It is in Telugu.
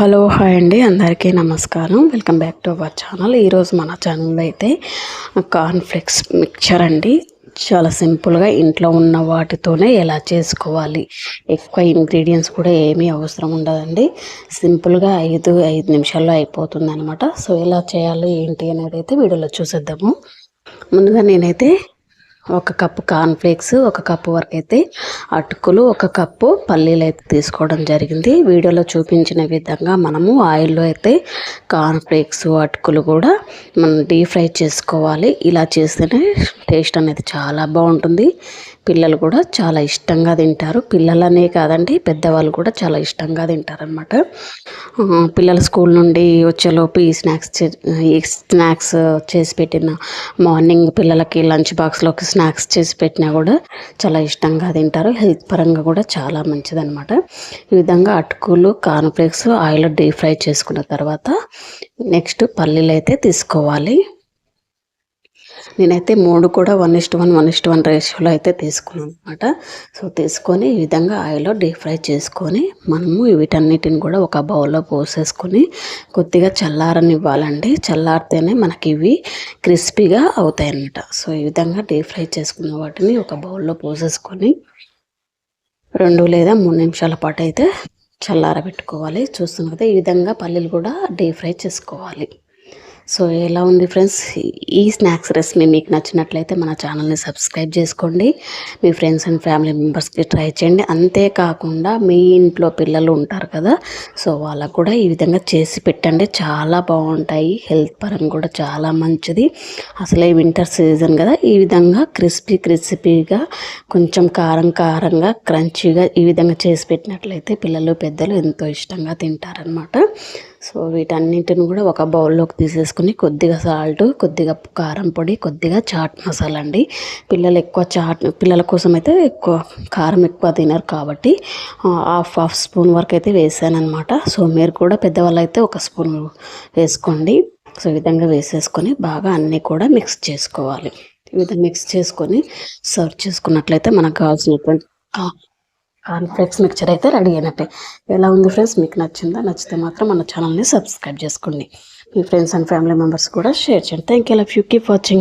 హలో హాయ్ అండి. అందరికీ నమస్కారం. Welcome back to our channel. ఈరోజు మన ఛానల్లో అయితే కార్న్ఫ్లెక్స్ మిక్చర్ అండి. చాలా సింపుల్గా ఇంట్లో ఉన్న వాటితోనే ఎలా చేసుకోవాలి? ఎక్కువ ఇంగ్రీడియంట్స్ కూడా ఏమీ అవసరం ఉండదండి. సింపుల్గా ఐదు ఐదు నిమిషాల్లో అయిపోతుంది అనమాట సో ఎలా చేయాలి ఏంటి అనేది అయితే వీడియోలో చూసేద్దాము. ముందుగా నేనైతే ఒక కప్పు కార్న్ఫ్లేక్స్ ఒక కప్పు వరకు అయితే అటుకులు ఒక కప్పు పల్లీలు అయితే తీసుకోవడం జరిగింది. వీడియోలో చూపించిన విధంగా మనము ఆయిల్లో అయితే కార్న్ఫ్లేక్స్ అటుకులు కూడా మనం డీప్ ఫ్రై చేసుకోవాలి. ఇలా చేస్తేనే టేస్ట్ అనేది చాలా బాగుంటుంది. పిల్లలు కూడా చాలా ఇష్టంగా తింటారు. పిల్లలనే కాదండి పెద్దవాళ్ళు కూడా చాలా ఇష్టంగా తింటారనమాట పిల్లలు స్కూల్ నుండి వచ్చేలోపు ఈ స్నాక్స్ ఈ స్నాక్స్ చేసి పెట్టిన మార్నింగ్ పిల్లలకి లంచ్ బాక్స్లోకి స్నాక్స్ చేసి పెట్టినా కూడా చాలా ఇష్టంగా తింటారు. హెల్త్ పరంగా కూడా చాలా మంచిదనమాట ఈ విధంగా అటుకులు కార్న్ఫ్లేక్స్ ఆయిల్ డీప్ ఫ్రై చేసుకున్న తర్వాత నెక్స్ట్ పల్లీలు అయితే తీసుకోవాలి. నేనైతే మూడు కూడా one is to one one is to one రేషియోలో అయితే తీసుకున్నాను అనమాట సో తీసుకొని ఈ విధంగా ఆయిల్లో డీప్ ఫ్రై చేసుకొని మనము వీటన్నిటిని కూడా ఒక బౌల్లో పోసేసుకొని కొద్దిగా చల్లారనివ్వాలండి. చల్లారితేనే మనకి ఇవి క్రిస్పీగా అవుతాయి అన్నమాట సో ఈ విధంగా డీప్ ఫ్రై చేసుకున్న వాటిని ఒక బౌల్లో పోసేసుకొని రెండు లేదా మూడు నిమిషాల పాటు అయితే చల్లారబెట్టుకోవాలి. చూస్తున్నాం కదా ఈ విధంగా పల్లీలు కూడా డీప్ ఫ్రై చేసుకోవాలి. సో ఎలా ఉంది ఫ్రెండ్స్? ఈ స్నాక్స్ రెసిపీ మీకు నచ్చినట్లయితే మన ఛానల్ని సబ్స్క్రైబ్ చేసుకోండి. మీ ఫ్రెండ్స్ అండ్ ఫ్యామిలీ మెంబర్స్కి ట్రై చేయండి. అంతేకాకుండా మీ ఇంట్లో పిల్లలు ఉంటారు కదా సో వాళ్ళకు కూడా ఈ విధంగా చేసి పెట్టండి. చాలా బాగుంటాయి. హెల్త్ పరంగా కూడా చాలా మంచిది. అసలే వింటర్ సీజన్ కదా. ఈ విధంగా క్రిస్పీ క్రిస్పీగా కొంచెం కారం కారంగా క్రంచీగా ఈ విధంగా చేసి పెట్టినట్లయితే పిల్లలు పెద్దలు ఎంతో ఇష్టంగా తింటారనమాట సో వీటన్నింటిని కూడా ఒక బౌల్లోకి తీసేసుకుని కొద్దిగా సాల్ట్ కొద్దిగా కారం పొడి కొద్దిగా చాట్ మసాలా అండి పిల్లలు ఎక్కువ చాట్ పిల్లల కోసం అయితే ఎక్కువ కారం ఎక్కువ తినరు కాబట్టి హాఫ్ హాఫ్ స్పూన్ వరకు అయితే వేసాను అనమాట సో మీరు కూడా పెద్దవాళ్ళు అయితే ఒక స్పూన్ వేసుకోండి. సో ఈ విధంగా వేసేసుకొని బాగా అన్నీ కూడా మిక్స్ చేసుకోవాలి. ఈ విధంగా మిక్స్ చేసుకొని సర్వ్ చేసుకున్నట్లయితే మనకు కావాల్సినటువంటి కాన్ఫ్లెక్స్ మిక్చర్ అయితే రెడీ అయినట్టే. ఎలా ఉంది ఫ్రెండ్స్? మీకు నచ్చిందా? నచ్చితే మాత్రం మన ఛానల్ని సబ్స్క్రైబ్ చేసుకోండి. మీ ఫ్రెండ్స్ అండ్ ఫ్యామిలీ మెంబర్స్ కూడా షేర్ చేయండి. Thank you love you keep watching